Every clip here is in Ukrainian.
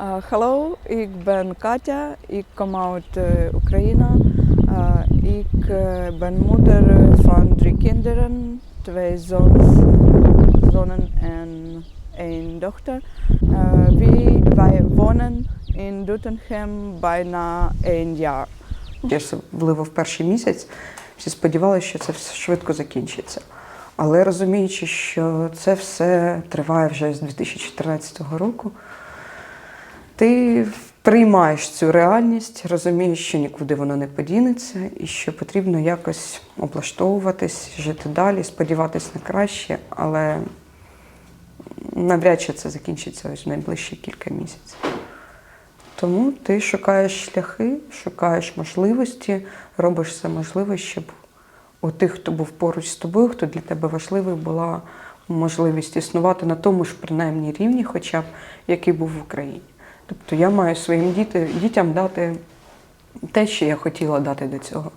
Uh, hallo, ik ben Katja. Ik kom uit uh, Oekraïne. Uh, ik uh, ben moeder van drie kinderen, twee zoons, zonen en één dochter. Uh, wie, wij wonen in Doetinchem bijna één jaar. Особливо в перший місяць всі сподівалися, що це все швидко закінчиться. Але розуміючи, що це все триває вже з 2014 року, ти приймаєш цю реальність, розумієш, що нікуди воно не подінеться, і що потрібно якось облаштовуватись, жити далі, сподіватись на краще, але навряд чи це закінчиться ось в найближчі кілька місяців. Тому ти шукаєш шляхи, шукаєш можливості, робиш все можливе, щоб у тих, хто був поруч з тобою, хто для тебе важливий, була можливість існувати на тому ж принаймні рівні, хоча б який був в Україні. Тобто я маю своїм діти, дітям дати те, що я хотіла дати до цього.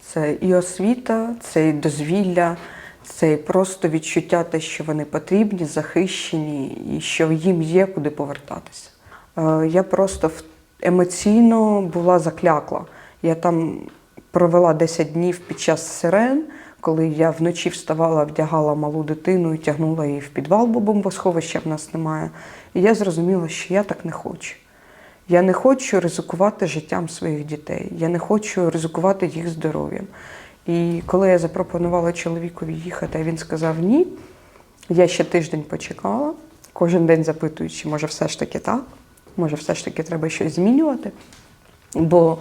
Це і освіта, це і дозвілля, це і просто відчуття те, що вони потрібні, захищені, і що їм є куди повертатися. Е, Я просто емоційно була заклякла. Я там провела 10 днів під час сирен, коли я вночі вставала, вдягала малу дитину і тягнула її в підвал, бо бомбосховища в нас немає. І я зрозуміла, що я так не хочу. Я не хочу ризикувати життям своїх дітей. Я не хочу ризикувати їх здоров'ям. І коли я запропонувала чоловікові їхати, а він сказав ні, я ще тиждень почекала, кожен день запитуючи, може, все ж таки так, може, все ж таки треба щось змінювати. Бо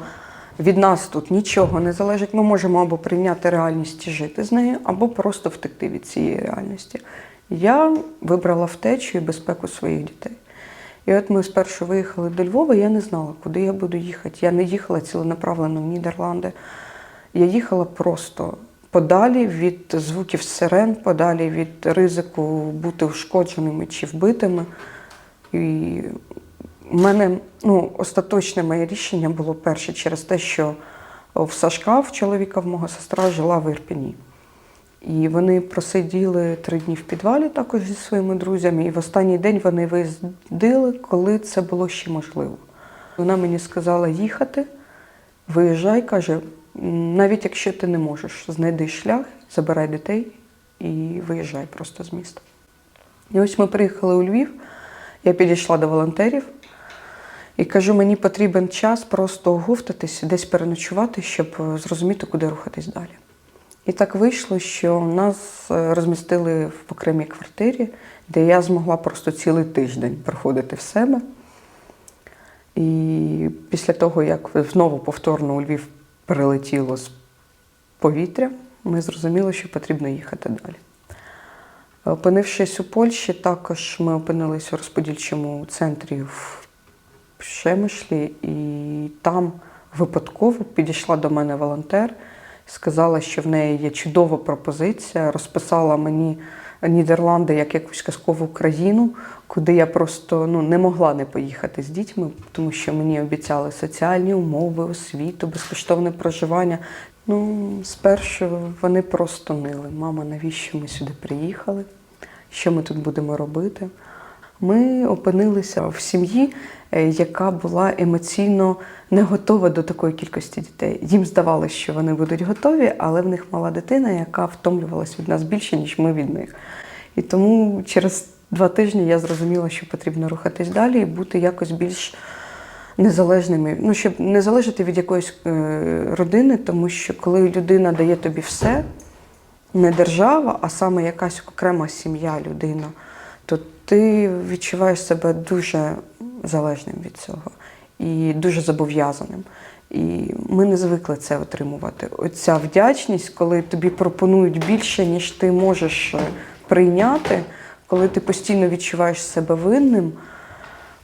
від нас тут нічого не залежить. Ми можемо або прийняти реальність і жити з нею, або просто втекти від цієї реальності. Я вибрала втечу і безпеку своїх дітей. І от ми спершу виїхали до Львова, я не знала, куди я буду їхати. Я не їхала ціленаправленно в Нідерланди. Я їхала просто подалі від звуків сирен, подалі від ризику бути ушкодженими чи вбитими. І в мене ну, остаточне моє рішення було перше через те, що в Сашка, в чоловіка, в мого сестра, жила в Ірпіні. І вони просиділи три дні в підвалі також зі своїми друзями. І в останній день вони виїздили, коли це було ще можливо. Вона мені сказала їхати, виїжджай, каже, навіть якщо ти не можеш, знайди шлях, забирай дітей і виїжджай просто з міста. І ось ми приїхали у Львів, я підійшла до волонтерів і кажу, мені потрібен час просто оговтатися, десь переночувати, щоб е, зрозуміти, куди рухатись далі. І так вийшло, що нас е, розмістили в окремій квартирі, де я змогла просто цілий тиждень приходити в себе. І після того, як знову повторно у Львів прилетіло з повітря, ми зрозуміли, що потрібно їхати далі. Опинившись у Польщі, також ми опинилися у розподільчому центрі в Шемишлі, і там випадково підійшла до мене волонтер, сказала, що в неї є чудова пропозиція, розписала мені Нідерланди як якусь казкову країну, куди я просто ну, не могла не поїхати з дітьми, тому що мені обіцяли соціальні умови, освіту, безкоштовне проживання. Ну, спершу вони просто нили. Мама, навіщо ми сюди приїхали? Що ми тут будемо робити? Ми опинилися в сім'ї, е, яка була емоційно не готова до такої кількості дітей. Їм здавалося, що вони будуть готові, але в них мала дитина, яка втомлювалась від нас більше, ніж ми від них. І тому через два тижні я зрозуміла, що потрібно рухатись далі і бути якось більш незалежними. Ну, щоб не залежати від якоїсь е, родини, тому що коли людина дає тобі все, не держава, а саме якась окрема сім'я, людина, ти відчуваєш себе дуже залежним від цього і дуже зобов'язаним. І ми не звикли це отримувати. Оця вдячність, коли тобі пропонують більше, ніж ти можеш е, прийняти, коли ти постійно відчуваєш себе винним.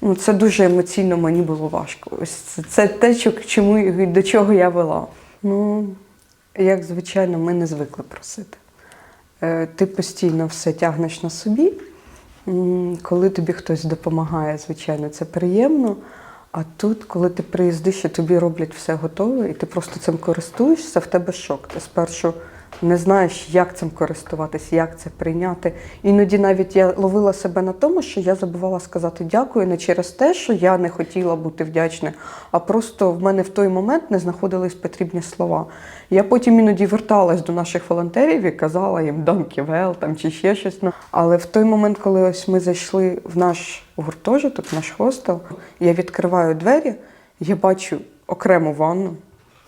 Ну, це дуже емоційно мені було важко. Ось це, це те, чому, до чого я вела. Ну, як звичайно, ми не звикли просити. Е, Ти постійно все тягнеш на собі. Коли тобі хтось допомагає, звичайно, це приємно. А тут, коли ти приїздиш і тобі роблять все готове, і ти просто цим користуєшся, в тебе шок. Ти спершу не знаєш, як цим користуватися, як це прийняти. Іноді навіть я ловила себе на тому, що я забувала сказати дякую не через те, що я не хотіла бути вдячною, а просто в мене в той момент не знаходились потрібні слова. Я потім іноді верталась до наших волонтерів і казала їм «Данківел» там чи ще щось. Ну, Але в той момент, коли ось ми зайшли в наш гуртожиток, в наш хостел, я відкриваю двері, я бачу окрему ванну.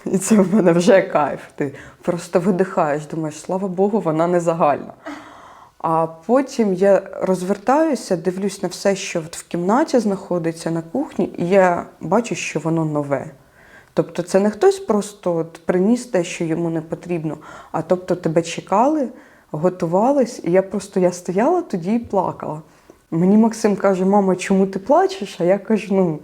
І це в мене вже кайф. Ти просто видихаєш, думаєш, слава Богу, вона не загальна. А потім я розвертаюся, дивлюсь на все, що в кімнаті знаходиться на кухні, і я бачу, що воно нове. Тобто це не хтось просто от приніс те, що йому не потрібно, а тобто тебе чекали, готувались, і я просто я стояла тоді і плакала. Мені Максим каже, мама, чому ти плачеш? А я кажу, ну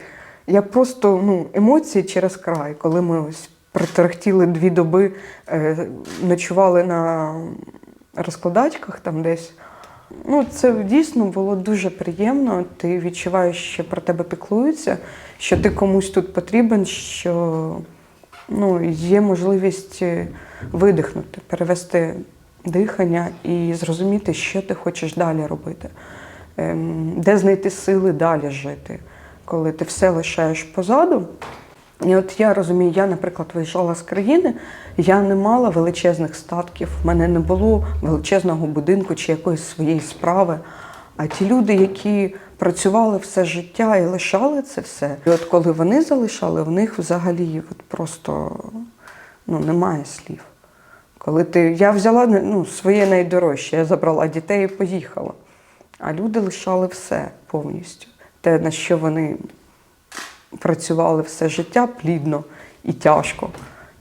я просто ну, емоції через край, коли ми ось протерхтіли дві доби, е, ночували на розкладачках там десь. Ну, це дійсно було дуже приємно. Ти відчуваєш, що про тебе піклуються, що ти комусь тут потрібен, що ну, є можливість е, видихнути, перевести дихання і зрозуміти, що ти хочеш далі робити, Ем, де знайти сили далі жити, коли ти все лишаєш позаду. І от я розумію, я, наприклад, виїжджала з країни, я не мала величезних статків, в мене не було величезного будинку чи якоїсь своєї справи. А ті люди, які працювали все життя і лишали це все, і от коли вони залишали, в них взагалі от просто ну, немає слів. Коли ти, я взяла ну, своє найдорожче, я забрала дітей і поїхала. А люди лишали все повністю. Те, на що вони працювали все життя плідно і тяжко.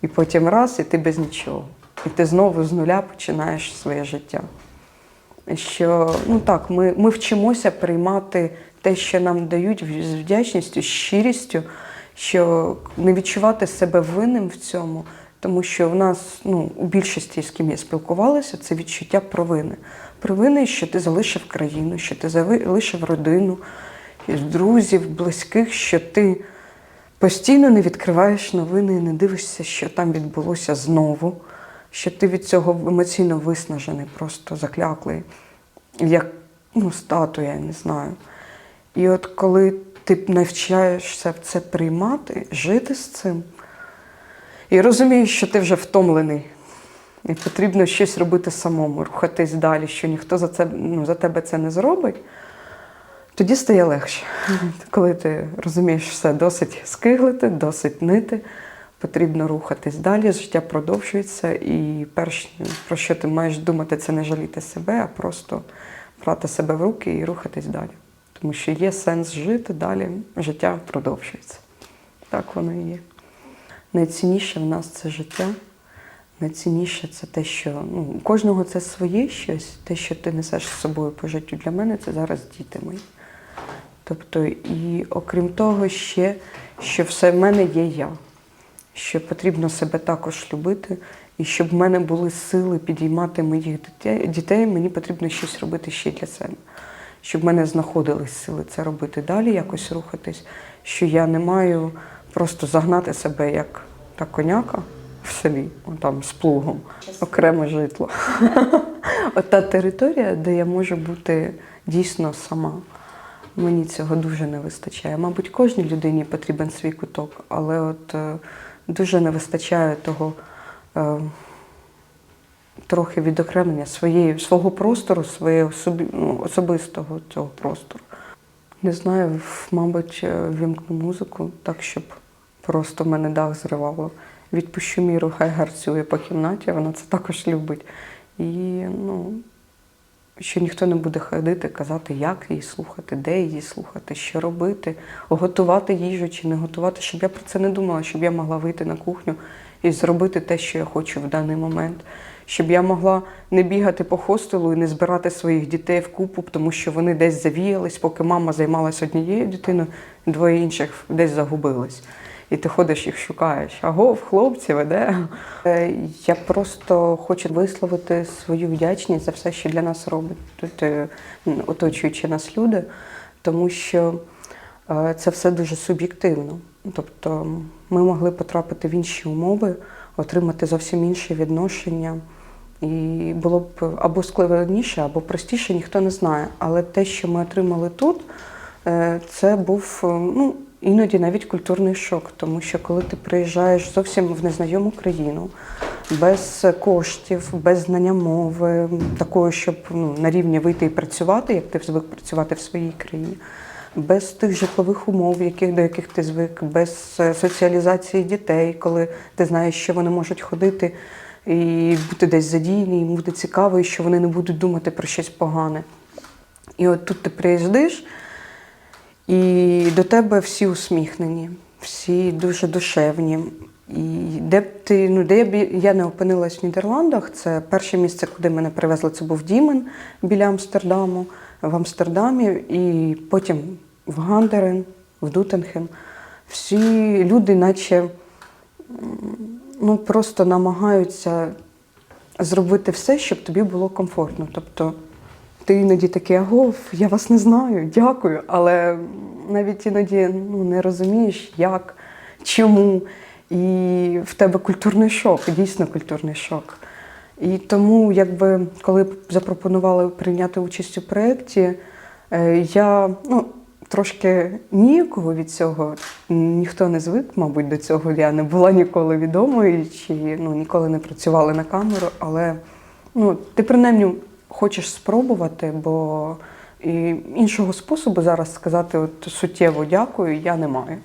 І потім раз, і ти без нічого. І ти знову з нуля починаєш своє життя. Що ну так, ми, ми вчимося приймати те, що нам дають з вдячністю, з щирістю, що не відчувати себе винним в цьому, тому що в нас ну, у більшості, з ким я спілкувалася, це відчуття провини. Провини, що ти залишив країну, що ти залишив родину, друзів, близьких, що ти постійно не відкриваєш новини і не дивишся, що там відбулося знову, що ти від цього емоційно виснажений, просто закляклий, як ну, статуя, я не знаю. І от коли ти навчаєшся це приймати, жити з цим, і розумієш, що ти вже втомлений, і потрібно щось робити самому, рухатись далі, що ніхто за, це, ну, за тебе це не зробить, тоді стає легше. Коли ти розумієш все, досить скиглити, досить нити, потрібно рухатись далі, життя продовжується, і перш про що ти маєш думати, це не жаліти себе, а просто брати себе в руки і рухатись далі. Тому що є сенс жити далі, життя продовжується. Так воно і є. Найцінніше в нас це життя. Найцінніше це те, що ну, у кожного це своє щось, те, що ти несеш з собою по життю. Для мене це зараз діти мої. Тобто, і окрім того, ще, що все в мене є я, що потрібно себе також любити, і щоб в мене були сили підіймати моїх дітей, мені потрібно щось робити ще для себе. Щоб в мене знаходились сили це робити далі, якось рухатись, що я не маю просто загнати себе як та коняка в селі, там з плугом, окреме житло. От та територія, де я можу бути дійсно сама. Мені цього дуже не вистачає. Мабуть, кожній людині потрібен свій куток, але от е, дуже не вистачає того е, трохи відокремлення своєї, свого простору, своєї ну, особистого цього простору. Не знаю, мабуть, е, вімкну музику так, щоб просто мене дах зривало. Відпущу міру, хай гарцює по кімнаті, вона це також любить. І ну, що ніхто не буде ходити, казати, як її слухати, де її слухати, що робити, готувати їжу чи не готувати, щоб я про це не думала, щоб я могла вийти на кухню і зробити те, що я хочу в даний момент. Щоб я могла не бігати по хостелу і не збирати своїх дітей в купу, тому що вони десь завіялись, поки мама займалася однією дитиною, двоє інших десь загубились. І ти ходиш їх шукаєш. Агов, хлопці, веде. Е, Я просто хочу висловити свою вдячність за все, що для нас робить тут е, оточуючи нас люди, тому що е, це все дуже суб'єктивно. Тобто ми могли потрапити в інші умови, отримати зовсім інші відношення. І було б або складніше, або простіше, ніхто не знає. Але те, що ми отримали тут, це був ну, іноді навіть культурний шок, тому що коли ти приїжджаєш зовсім в незнайому країну, без коштів, без знання мови, такого, щоб ну, на рівні вийти і працювати, як ти звик працювати в своїй країні, без тих житлових умов, яких, до яких ти звик, без е, соціалізації дітей, коли ти знаєш, що вони можуть ходити і бути десь задіяні, їм буде цікаво, і що вони не будуть думати про щось погане. І от тут ти приїздиш, і до тебе всі усміхнені, всі дуже душевні. І де б ти, ну де б я не опинилась в Нідерландах, це перше місце, куди мене привезли, це був Дімен біля Амстердаму, в Амстердамі, і потім в Гандерен, в Дутенхем. Всі люди, наче ну, просто намагаються зробити все, щоб тобі було комфортно. Тобто ти іноді такий, агов, я вас не знаю, дякую. Але навіть іноді ну, не розумієш, як, чому. І в тебе культурний шок, дійсно культурний шок. І тому, якби, коли запропонували прийняти участь у проєкті, е, я ну, трошки ніякого від цього. Ніхто не звик, мабуть, до цього. Я не була ніколи відомою чи ну, ніколи не працювала на камеру, але ну, ти принаймні хочеш спробувати, бо і іншого способу зараз сказати от суттєво дякую я не маю.